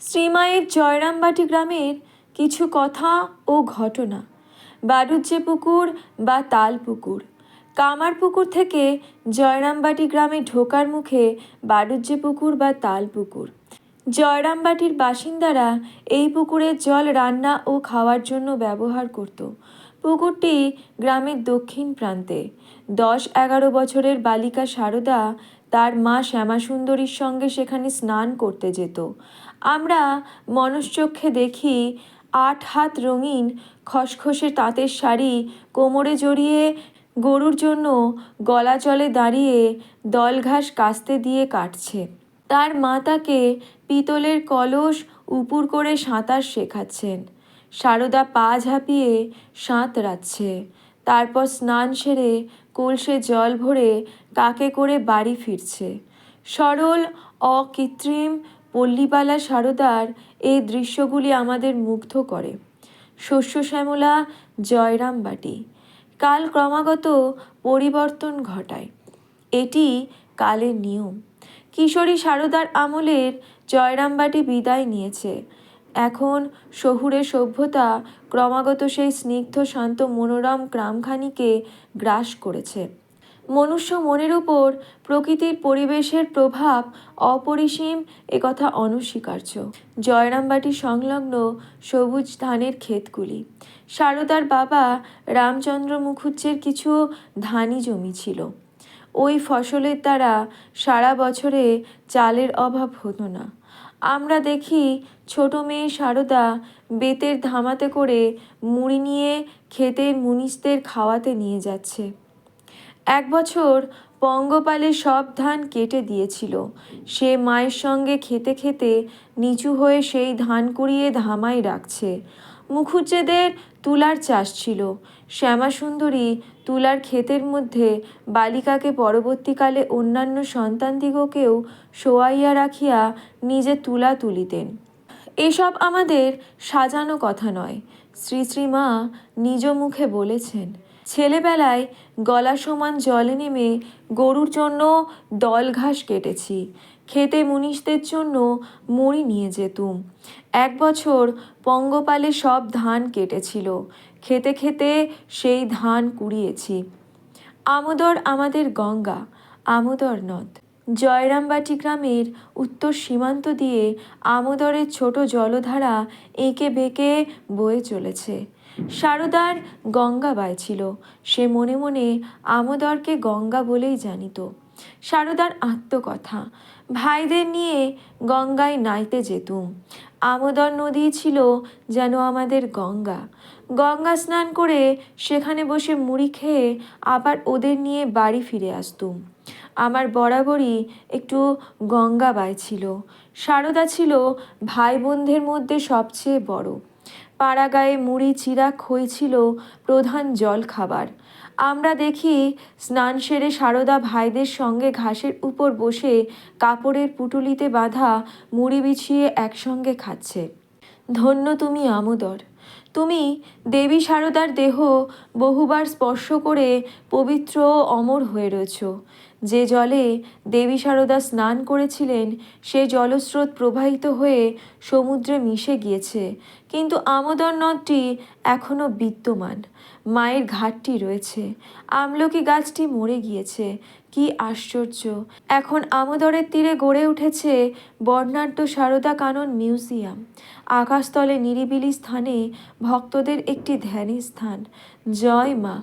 শ্রীমায়ের জয়রামবাটি গ্রামের কিছু কথা ও ঘটনা। বাড়ুজ্যে পুকুর বা তাল পুকুর কামার পুকুর থেকে জয়রামবাটি গ্রামে ঢোকার মুখে বাড়ুজ্যে পুকুর বা তাল পুকুর জয়রামবাটির বাসিন্দারা এই পুকুরের জল রান্না ও খাওয়ার জন্য ব্যবহার করত। পুকুরটি গ্রামের দক্ষিণ প্রান্তে। দশ এগারো বছরের বালিকা সারদা তার মা শ্যামাসুন্দরীর সঙ্গে সেখানে স্নান করতে যেত। আমরা মনশ্চক্ষে দেখি আট হাত রঙিন খসখসে তাঁতের শাড়ি কোমরে জড়িয়ে গরুর জন্য গলা জলে দাঁড়িয়ে দল ঘাস কাস্তে দিয়ে কাটছে। তার মা তাকে পিতলের কলস উপুর করে সাঁতার শেখাচ্ছেন। সারদা পা ঝাঁপিয়ে সাঁতরাচ্ছে। তারপর স্নান সেরে কলসে জল ভরে কাকে করে বাড়ি ফিরছে। সরল, অকৃত্রিম পল্লীবালা সারদার এই দৃশ্যগুলি আমাদের মুগ্ধ করে। শস্য শ্যামলা জয়রামবাটি কাল ক্রমাগত পরিবর্তন ঘটায়। এটি কালের নিয়ম। কিশোরী সারদার আমলের জয়রামবাটি বিদায় নিয়েছে। এখন শহুরে সভ্যতা ক্রমাগত সেই স্নিগ্ধ, শান্ত, মনোরম গ্রামখানিকে গ্রাস করেছে। মনুষ্য মনের উপর প্রকৃতির পরিবেশের প্রভাব অপরিসীম একথা অনস্বীকার্য। জয়রামবাটি সংলগ্ন সবুজ ধানের ক্ষেতগুলি। সারদার বাবা রামচন্দ্র মুখুজ্জের কিছু ধানি জমি ছিল। ওই ফসলের দ্বারা সারা বছরে চালের অভাব হতো না। আমরা দেখি ছোট মেয়ে সারদা বেতের ধামাতে করে মুড়ি নিয়ে খেতে মুনিশদের খাওয়াতে নিয়ে যাচ্ছে। এক বছর পঙ্গপালে সব ধান কেটে দিয়েছিল। সে মায়ের সঙ্গে খেতে খেতে নিচু হয়ে সেই ধান কুড়িয়ে ধামায় রাখছে। মুখুজ্জেদের তুলার চাষ ছিল। শ্যামাসুন্দরী তুলার ক্ষেতের মধ্যে বালিকাকে পরবর্তীকালে অন্যান্য সন্তানদিগকেও শোয়াইয়া রাখিয়া নিজে তুলা তুলিতেন। এসব আমাদের সাজানো কথা নয় শ্রী শ্রীমা নিজ মুখে বলেছেন। ছেলেবেলায় গলা সমান জলে নেমে গরুর জন্য দল ঘাস কেটেছি খেতে মুনিশদের জন্য মুড়ি নিয়ে যেতুম। এক বছর পঙ্গপালে সব ধান কেটেছিল। খেতে খেতে সেই ধান কুড়িয়েছি। আমোদর আমাদের গঙ্গা, আমোদর নদ। জয়রামবাটি গ্রামের উত্তর সীমান্ত দিয়ে আমোদরের ছোট জলধারা এঁকে বেঁকে বয়ে চলেছে। সারদার গঙ্গা বাইছিল সে মনে মনে আমোদরকে গঙ্গা বলেই জানিত। সারদার আত্মকথা। ভাইদের নিয়ে গঙ্গায় নাইতে যেতুম। আমোদর নদী ছিল যেন আমাদের গঙ্গা। গঙ্গা স্নান করে সেখানে বসে মুড়ি খেয়ে আবার ওদের নিয়ে বাড়ি ফিরে আসতুম। আমার বরাবরই একটু গঙ্গা বাই ছিল। সারদা ছিল ভাই বোনদের মধ্যে সবচেয়ে বড়। পাড়াগায়ে মুড়ি চিরা খই ছিল প্রধান জল খাবার। আমরা দেখি স্নান সেরে সারদা ভাইদের সঙ্গে ঘাসের উপর বসে কাপড়ের পুটুলিতে বাঁধা মুড়ি বিছিয়ে একসঙ্গে খাচ্ছে। ধন্য তুমি আমোদর। তুমি দেবী সারদার দেহ বহুবার স্পর্শ করে পবিত্র অমর হয়ে রয়েছ। যে জলে দেবী সারদা স্নান করেছিলেন, সে জলস্রোত প্রবাহিত হয়ে সমুদ্রে মিশে গিয়েছে। কিন্তু আমোদর নদটি এখনও বিদ্যমান। মায়ের ঘাটটি রয়েছে। আমলকি গাছটি মরে গিয়েছে। কি আশ্চর্য! এখন আমোদরের তীরে গড়ে উঠেছে বর্ণাঢ্য সারদা কানন মিউজিয়াম। আকাশতলে নিরিবিলি স্থানে ভক্তদের একটি ধ্যানের স্থান। জয় মা!